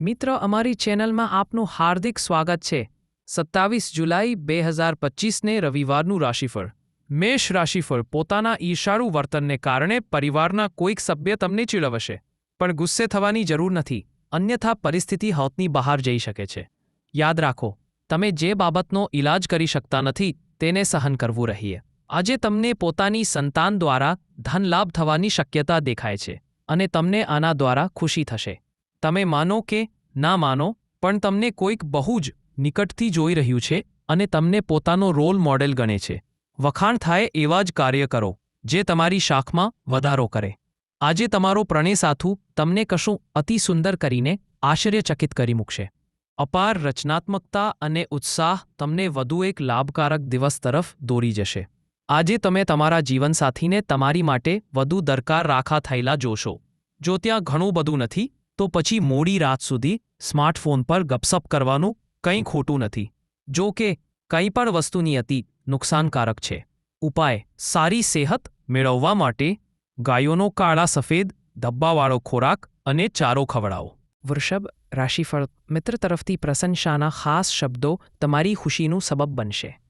મિત્ર, અમારી ચેનલમાં આપનું હાર્દિક સ્વાગત છે. સત્તાવીસ જુલાઈ, બે હજાર પચીસને રવિવારનું રાશિફળ. મેષ રાશિફળ પોતાના ઈશારુ વર્તનને કારણે પરિવારના કોઈક સભ્ય તમને ચીડવશે. પણ ગુસ્સે થવાની જરૂર નથી. અન્યથા પરિસ્થિતિ હાથની બહાર જઈ શકે છે. યાદ રાખો, તમે જે બાબતનો ઇલાજ કરી શકતા નથી, તેને સહન કરવું રહીએ. આજે તમને પોતાની સંતાન દ્વારા ધનલાભ થવાની શક્યતા દેખાય છે અને તમને આના દ્વારા ખુશી થશે. તમે માનો કે ના માનો, પણ તમને કોઈક બહુ જ નિકટથી જોઈ રહ્યું છે અને તમને પોતાનો રોલ મોડેલ ગણે છે. વખાણ થાય એવા જ કાર્ય કરો, જે તમારી શાખમાં વધારો કરે. આજે તમારો પ્રણય સાથુ તમને કશું અતિ સુંદર કરીને આશ્ચર્યચકિત કરી મૂકશે. અપાર રચનાત્મકતા અને ઉત્સાહ તમને વધુ એક લાભકારક દિવસ તરફ દોરી જશે. આજે તમે તમારા જીવનસાથીને તમારી માટે વધુ દરકાર રાખા થયેલા જોશો. જો ત્યાં ઘણું બધું નથી તો પછી મોડી રાત સુધી સ્માર્ટફોન પર ગપસપ કરવાનું કંઈ ખોટું નથી. જો કે, કંઈ પણ વસ્તુની અતિ નુકસાનકારક છે. ઉપાય, સારી સેહત મેળવવા માટે ગાયોનો કાળા સફેદ ધબ્બાવાળો ખોરાક અને ચારો ખવડાવો. વૃષભ, રાશિફળ, મિત્ર તરફથી પ્રશંસાના ખાસ શબ્દો તમારી ખુશીનું સબબ બનશે.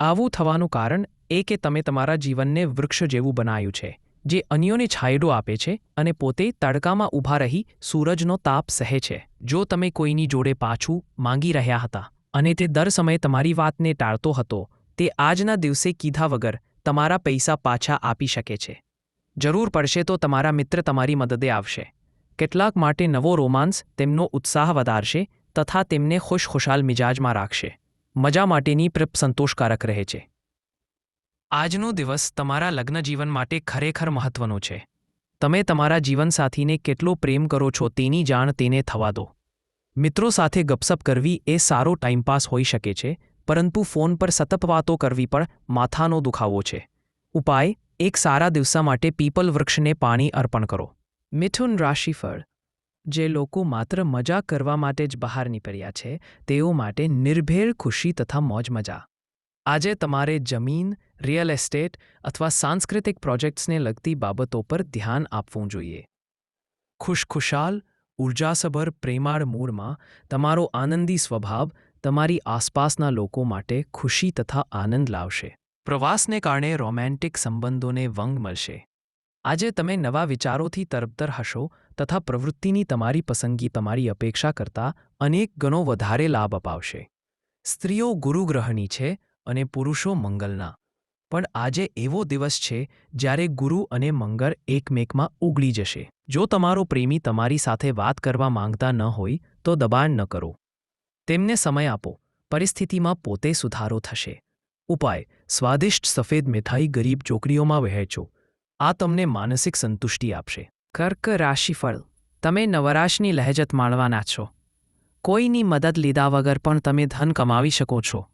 આવું થવાનું કારણ એ કે તમે તમારા જીવનને વૃક્ષ જેવું બનાવ્યું છે. જે અન્યોને છાંયડો આપે છે અને પોતે તડકામાં ઊભા રહી સૂરજનો તાપ સહે છે. જો તમે કોઈની જોડે પાછું માંગી રહ્યા હતા અને તે દર સમયે તમારી વાતને ટાળતો હતો, તે આજના દિવસે કીધા વગર તમારા પૈસા પાછા આપી શકે છે. જરૂર પડશે તો તમારા મિત્ર તમારી મદદે આવશે. કેટલાક માટે નવો રોમાન્સ તેમનો ઉત્સાહ વધારશે તથા તેમને ખુશખુશાલ મિજાજમાં રાખશે. મજા માટેની પ્રિપ સંતોષકારક રહે છે. આજનો દિવસ તમારા લગ્નજીવન માટે ખરેખર મહત્વનો છે. તમે તમારા જીવનસાથીને કેટલો પ્રેમ કરો છો તેની જાણ તેને થવા દો. મિત્રો સાથે ગપસપ કરવી એ સારો ટાઈમપાસ હોઈ શકે છે, પરંતુ ફોન પર સતત વાતો કરવી પણ માથાનો દુખાવો છે. ઉપાય, એક સારા દિવસા માટે પીપલ વૃક્ષને પાણી અર્પણ કરો. મિથુન રાશિફળ. જે લોકો માત્ર મજા કરવા માટે જ બહાર નીકળ્યા છે, તેઓ માટે નિર્ભેળ ખુશી તથા મોજ મજા. આજે તમારે જમીન રિયલ એસ્ટેટ અથવા સાંસ્કૃતિક પ્રોજેક્ટ્સને લગતી બાબતો પર ધ્યાન આપવું જોઈએ. ખુશખુશાલ, ઉર્જાસભર પ્રેમાળ મૂળમાં તમારો આનંદી સ્વભાવ તમારી આસપાસના લોકો માટે ખુશી તથા આનંદ લાવશે. પ્રવાસને કારણે રોમેન્ટિક સંબંધોને વંગ મળશે. આજે તમે નવા વિચારોથી તરબતર હશો તથા પ્રવૃત્તિની તમારી પસંદગી તમારી અપેક્ષા કરતાં અનેક ગણો વધારે લાભ અપાવશે. સ્ત્રીઓ ગુરુગ્રહની છે અને પુરુષો મંગલના. પણ આજે એવો દિવસ છે જ્યારે ગુરુ અને મંગળ એકમેકમાં ઉગળી જશે. જો તમારો પ્રેમી તમારી સાથે વાત કરવા માંગતા ન હોય, તો દબાણ ન કરો. તેમને સમય આપો. પરિસ્થિતિમાં પોતે સુધારો થશે. ઉપાય. સ્વાદિષ્ટ સફેદ મીઠાઈ ગરીબ ચોકરીઓમાં વહેંચો. આ તમને માનસિક સંતુષ્ટિ આપશે. કર્ક રાશિફળ. તમે નવરાશની લહેજત માણવાના છો. કોઈની મદદ લીધા વગર પણ તમે ધન કમાવી શકો છો.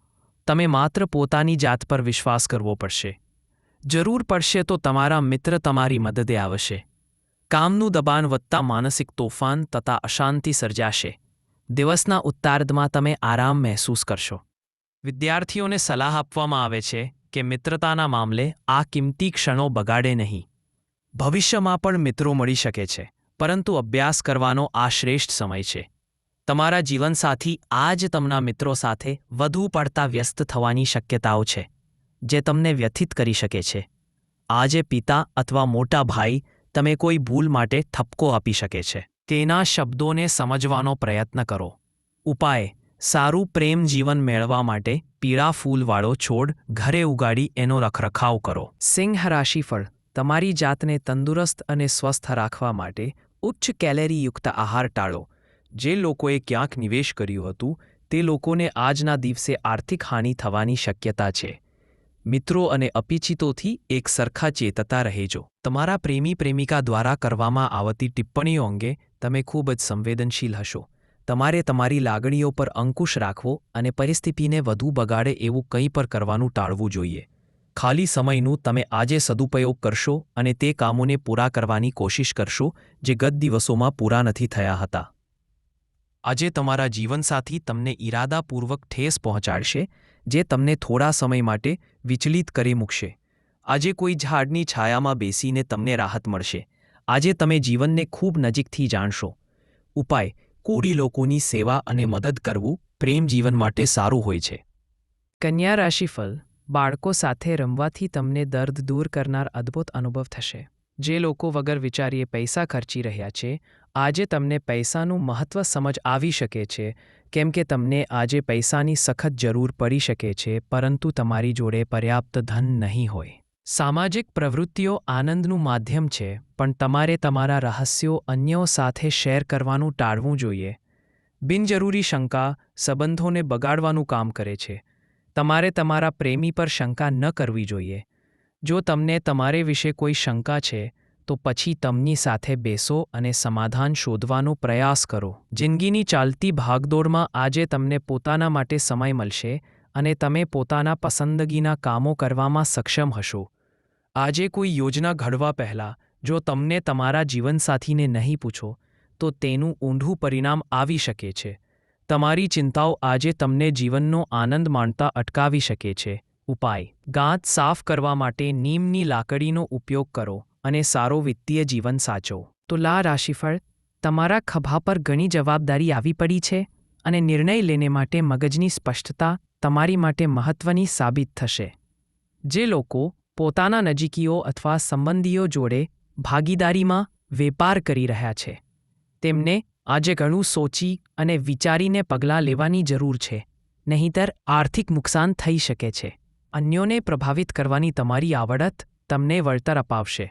તમે માત્ર પોતાની જાત પર વિશ્વાસ કરવો પડશે. જરૂર પડશે તો તમારા મિત્ર તમારી મદદે આવશે. કામનું દબાણ વધતા માનસિક તોફાન તથા અશાંતિ સર્જાશે. દિવસના ઉત્તાર્ધમાં તમે આરામ મહેસૂસ કરશો. વિદ્યાર્થીઓને સલાહ આપવામાં આવે છે કે મિત્રતાના મામલે આ કિંમતી ક્ષણો બગાડે નહીં. ભવિષ્યમાં પણ મિત્રો મળી શકે છે, પરંતુ અભ્યાસ કરવાનો આ શ્રેષ્ઠ સમય છે. તમારા જીવનસાથી આજ તમના મિત્રો સાથે વધુ પડતા વ્યસ્ત થવાની શક્યતાઓ છે, જે તમને વ્યથિત કરી શકે છે. આજે પિતા અથવા મોટા ભાઈ તમે કોઈ ભૂલ માટે ઠપકો આપી શકે છે. તેના શબ્દોને સમજવાનો પ્રયત્ન કરો. ઉપાય, સારું પ્રેમ જીવન મેળવવા માટે પીળા ફૂલવાળો છોડ ઘરે ઉગાડી એનો રખરખાવ કરો. સિંહ રાશિફળ, તમારી જાતને તંદુરસ્ત અને સ્વસ્થ રાખવા માટે ઉચ્ચ કેલેરીયુક્ત આહાર ટાળો. જે લોકોએ ક્યાંક નિવેશ કર્યું હતું, તે લોકોને આજના દિવસે આર્થિક હાનિ થવાની શક્યતા છે. મિત્રો અને અપિચિતોથી એક સરખા ચેતતા રહેજો. તમારા પ્રેમી પ્રેમિકા દ્વારા કરવામાં આવતી ટિપ્પણીઓ અંગે તમે ખૂબ જ સંવેદનશીલ હશો. તમારે તમારી લાગણીઓ પર અંકુશ રાખવો અને પરિસ્થિતિને વધુ બગાડે એવું કંઈ પર કરવાનું ટાળવું જોઈએ. ખાલી સમયનું તમે આજે સદુપયોગ કરશો અને તે કામોને પૂરા કરવાની કોશિશ કરશો, જે ગત દિવસોમાં પૂરા નથી થયા હતા. આજે તમારા જીવનસાથી તમને ઈરાદાપૂર્વક ઠેસ પહોંચાડશે, જે તમને થોડા સમય માટે વિચલિત કરી મૂકશે. આજે કોઈ ઝાડની છાયામાં બેસીને તમને રાહત મળશે. આજે તમે જીવનને ખૂબ નજીકથી જાણશો. ઉપાય કોડી લોકોની સેવા અને મદદ કરવું પ્રેમ જીવન માટે સારું હોય છે. કન્યા રાશિફળ, બાળકો સાથે રમવાથી તમને દર્દ દૂર કરનાર અદ્ભુત અનુભવ થશે. જે લોકો વગર વિચારીએ પૈસા ખર્ચી રહ્યા છે આજે તમને પૈસાનું મહત્ત્વ સમજ આવી શકે છે, કેમ કે તમને આજે પૈસાની સખત જરૂર પડી શકે છે, પરંતુ તમારી જોડે પર્યાપ્ત ધન નહીં હોય. સામાજિક પ્રવૃત્તિઓ આનંદનું માધ્યમ છે, પણ તમારે તમારા રહસ્યો અન્યો સાથે શેર કરવાનું ટાળવું જોઈએ. બિનજરૂરી શંકા સંબંધોને બગાડવાનું કામ કરે છે. તમારે તમારા પ્રેમી પર શંકા ન કરવી જોઈએ. જો તમને તમારે વિશે કોઈ શંકા છે તો પછી તમની સાથે બેસો અને સમાધાન શોધવાનો પ્રયાસ કરો. જિંદગીની ચાલતી ભાગદોડમાં આજે તમને પોતાના માટે સમય મળશે અને તમે પોતાના પસંદગીના કામો કરવામાં સક્ષમ હશો. આજે કોઈ યોજના ઘડવા પહેલાં, જો તમને તમારા જીવનસાથીને નહીં પૂછો, તો તેનું ઊંધું પરિણામ આવી શકે છે. તમારી ચિંતાઓ આજે તમને જીવનનો આનંદ માણતા અટકાવી શકે છે. ઉપાય. ગાંત સાફ કરવા માટે નીમની લાકડીનો ઉપયોગ કરો. અને સારો વિત્તીય જીવન સાચો. તો લા રાશિફળ, તમારા ખભા પર ઘણી જવાબદારી આવી પડી છે અને નિર્ણય લેને માટે મગજની સ્પષ્ટતા તમારી માટે મહત્વની સાબિત થશે. જે લોકો પોતાના નજીકીઓ અથવા સંબંધીઓ જોડે ભાગીદારીમાં વેપાર કરી રહ્યા છે, તેમને આજે ઘણું સોચી અને વિચારીને પગલાં લેવાની જરૂર છે, નહીંતર આર્થિક નુકસાન થઈ શકે છે. અન્યોને પ્રભાવિત કરવાની તમારી આવડત તમને વળતર અપાવશે.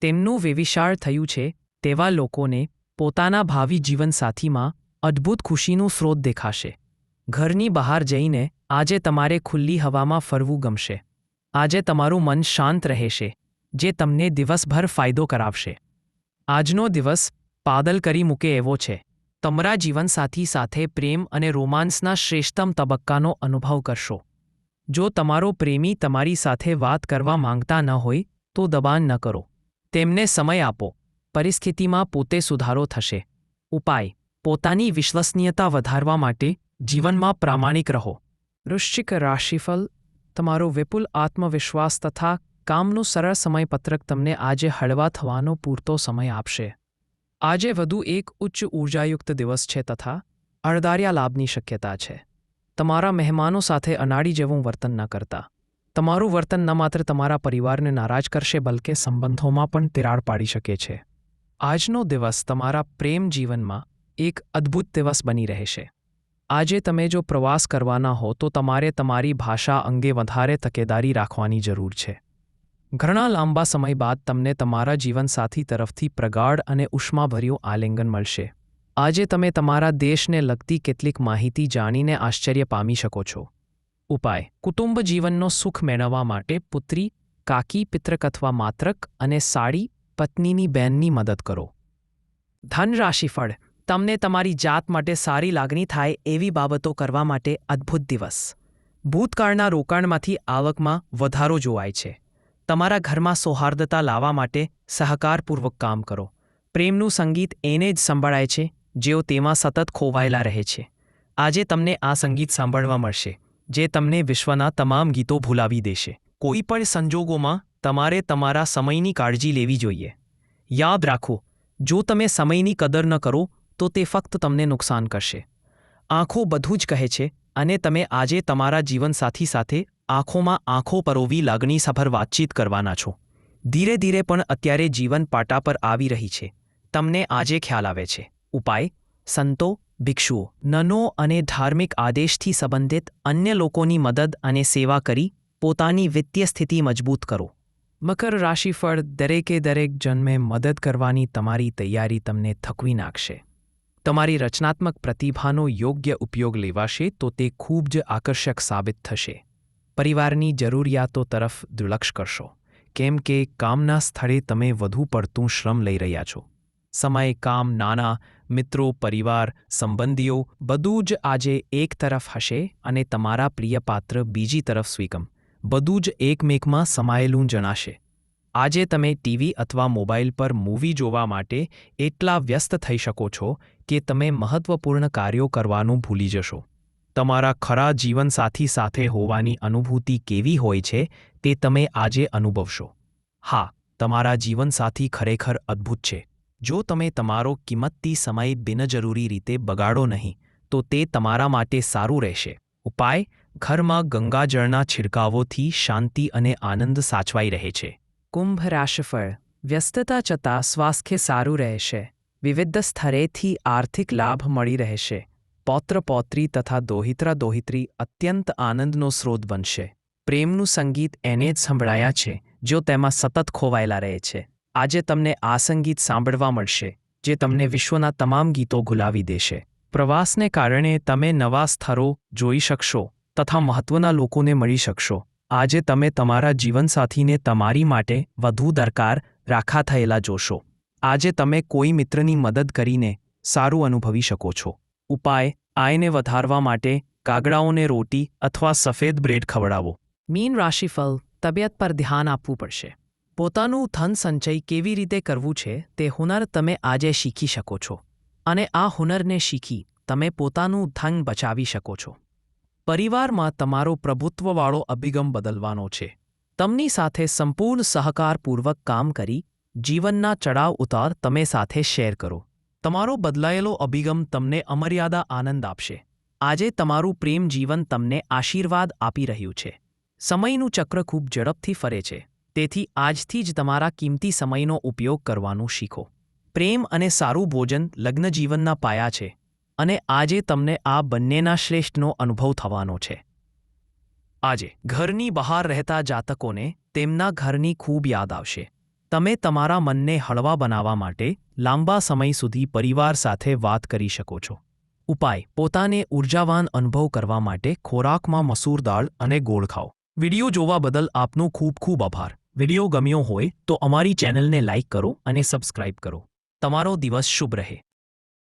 તેમનું વેવિશાળ થયું છે તેવા લોકોને પોતાના ભાવિ જીવનસાથીમાં અદ્ભુત ખુશીનું સ્રોત દેખાશે. ઘરની બહાર જઈને આજે તમારે ખુલ્લી હવામાં ફરવું ગમશે. આજે તમારું મન શાંત રહેશે, જે તમને દિવસભર ફાયદો કરાવશે. આજનો દિવસ પાદલ કરી મૂકે એવો છે. તમારા જીવનસાથી સાથે પ્રેમ અને રોમાન્સના શ્રેષ્ઠતમ તબક્કાનો અનુભવ કરશો. જો તમારો પ્રેમી તમારી સાથે વાત કરવા માંગતા ન હોય, તો દબાણ ન કરો. તેમને સમય આપો. પરિસ્થિતિમાં પોતે સુધારો થશે. ઉપાય. પોતાની વિશ્વસનીયતા વધારવા માટે જીવનમાં પ્રામાણિક રહો. વૃશ્ચિક રાશિફલ તમારો વિપુલ આત્મવિશ્વાસ તથા કામનું સરળ સમયપત્રક તમને આજે હળવા થવાનો પૂરતો સમય આપશે. આજે વધુ એક ઉચ્ચ ઊર્જાયુક્ત દિવસ છે તથા અણધાર્યા લાભની શક્યતા છે. તમારા મહેમાનો સાથે અનાડી જેવું વર્તન ન કરતા. તમારું વર્તન ન માત્ર તમારા પરિવારને નારાજ કરશે, બલકે સંબંધોમાં પણ તિરાડ પાડી શકે છે. આજનો દિવસ તમારા પ્રેમ જીવનમાં એક અદ્ભુત દિવસ બની રહેશે. આજે તમે જો પ્રવાસ કરવાના હો, તો તમારે તમારી ભાષા અંગે વધારે તકેદારી રાખવાની જરૂર છે. ઘણા લાંબા સમય બાદ તમને તમારા જીવનસાથી તરફથી પ્રગાઢ અને ઉષ્માભર્યું આલિંગન મળશે. આજે તમે તમારા દેશને લગતી કેટલીક માહિતી જાણીને આશ્ચર્ય પામી શકો છો. ઉપાય. કુટુંબ જીવનનો સુખ મેળવવા માટે પુત્રી, કાકી પિતૃક અથવા માત્રક અને સાડી, પત્નીની બહેનની મદદ કરો. ધન રાશિફળ તમને તમારી જાત માટે સારી લાગણી થાય એવી બાબતો કરવા માટે અદ્ભુત દિવસ. ભૂતકાળના રોકાણમાંથી આવકમાં વધારો જોવાય છે. તમારા ઘરમાં સૌહાર્દતા લાવવા માટે સહકારપૂર્વક કામ કરો. પ્રેમનું સંગીત એને જ સંભળાય છે, જેઓ તેમાં સતત ખોવાયેલા રહે છે. આજે તમને આ સંગીત સાંભળવા મળશે. જે તમને વિશ્વના તમામ ગીતો ભૂલાવી દેશે. કોઈ પણ સંજોગોમાં તમારે તમારા સમયની કાળજી લેવી જોઈએ. યાદ રાખો, જો તમે સમયની કદર ન કરો, તો તે ફક્ત તમને નુકસાન કરશે. આંખો બધું જ કહે છે અને તમે આજે તમારા જીવનસાથી સાથે આંખોમાં આંખો પરોવી લાગણીસભર વાતચીત કરવાના છો. ધીરે ધીરે પણ અત્યારે જીવન પાટા પર આવી રહી છે. તમને આજે ખ્યાલ આવે છે. ઉપાય, સંતો ભિક્ષુઓ નનો અને ધાર્મિક આદેશથી સંબંધિત અન્ય લોકોની મદદ અને સેવા કરી પોતાની વિત્તીય સ્થિતિ મજબૂત કરો. મકર રાશિફળ દરેકે દરેક જન્મે મદદ કરવાની તમારી તૈયારી તમને થકવી નાખશે. તમારી રચનાત્મક પ્રતિભાનો યોગ્ય ઉપયોગ લેવાશે તો તે ખૂબ જ આકર્ષક સાબિત થશે. પરિવારની જરૂરિયાતો તરફ દુર્લક્ષ કરશો. કેમ કે કામના સ્થળે તમે વધુ પડતું શ્રમ લઈ રહ્યા છો. સમય, કામ નાના મિત્રો, પરિવાર, સંબંધીઓ બધું જ આજે એક તરફ હશે અને તમારા પ્રિય પાત્ર બીજી તરફ સ્વીકમ. બધું જ એકમેકમાં સમાયેલું જણાશે. આજે તમે ટીવી અથવા મોબાઈલ પર મૂવી જોવા માટે એટલા વ્યસ્ત થઈ શકો છો કે તમે મહત્વપૂર્ણ કાર્યો કરવાનું ભૂલી જશો. તમારા ખરા જીવનસાથી સાથે હોવાની અનુભૂતિ કેવી હોય છે તે તમે આજે અનુભવશો. હા, તમારા જીવનસાથી ખરેખર અદ્ભુત છે. જો તમે તમારો કિંમતી સમય બિનજરૂરી રીતે બગાડો નહીં, તો તે તમારા માટે સારું રહેશે. ઉપાય, ઘરમાં ગંગાજળના છિડકાવોથી શાંતિ અને આનંદ સાચવાઈ રહે છે. કુંભ રાશિફળ. વ્યસ્તતા છતાં સ્વાસ્થ્ય સારું રહેશે. વિવિધ સ્થળેથી આર્થિક લાભ મળી રહેશે. પૌત્ર પૌત્રી તથા દોહિત્રા દોહિત્રી અત્યંત આનંદનો સ્રોત બનશે. પ્રેમનું સંગીત એને જ સંભળાયા છે, જો તેમાં સતત ખોવાયેલા રહે છે. આજે તમને આ સંગીત સાંભળવા મળશે, જે તમને વિશ્વના તમામ ગીતો ગુલાવી દેશે. પ્રવાસને કારણે તમે નવા સ્થળો જોઈ શકશો, તથા મહત્વના લોકોને મળી શકશો. આજે તમે તમારા જીવનસાથીને તમારી માટે વધુ દરકાર રાખા થયેલા જોશો. આજે તમે કોઈ મિત્રની મદદ કરીને સારું અનુભવી શકો છો. ઉપાય, આયને વધારવા માટે કાગડાઓને રોટી અથવા સફેદ બ્રેડ ખવડાવો. મીન રાશિફળ, તબિયત પર ધ્યાન આપવું પડશે. પોતાનું ધન સંચય કેવી રીતે કરવું છે તે હુનર તમે આજે શીખી શકો છો. અને આ હુનરને શીખી તમે પોતાનું ધન બચાવી શકો છો. પરિવારમાં તમારો પ્રભુત્વવાળો અભિગમ બદલવાનો છે. તમની સાથે સંપૂર્ણ સહકારપૂર્વક કામ કરી, જીવનના ચડાવ ઉતાર તમે સાથે શેર કરો. તમારો બદલાયેલો અભિગમ તમને અમર્યાદા આનંદ આપશે. આજે તમારું પ્રેમ જીવન તમને આશીર્વાદ આપી રહ્યું છે. સમયનું ચક્ર ખૂબ ઝડપથી ફરે છે. તેથી આજથી જ તમારા કિંમતી સમયનો ઉપયોગ કરવાનું શીખો. પ્રેમ અને સારું ભોજન લગ્નજીવનના પાયા છે અને આજે તમને આ બંનેના શ્રેષ્ઠનો અનુભવ થવાનો છે. આજે ઘરની બહાર રહેતા જાતકોને તેમના ઘરની ખૂબ યાદ આવશે. તમે તમારા મનને હળવા બનાવવા માટે લાંબા સમય સુધી પરિવાર સાથે વાત કરી શકો છો. ઉપાય, પોતાને ઉર્જાવાન અનુભવ કરવા માટે ખોરાકમાં મસૂર દાળ અને ગોળ ખાઓ. વિડિયો જોવા બદલ આપનો ખૂબ ખૂબ આભાર. વીડિયો ગમ્યો હોય તો અમારી ચેનલને લાઇક કરો અને સબસ્ક્રાઇબ કરો. તમારો દિવસ શુભ રહે.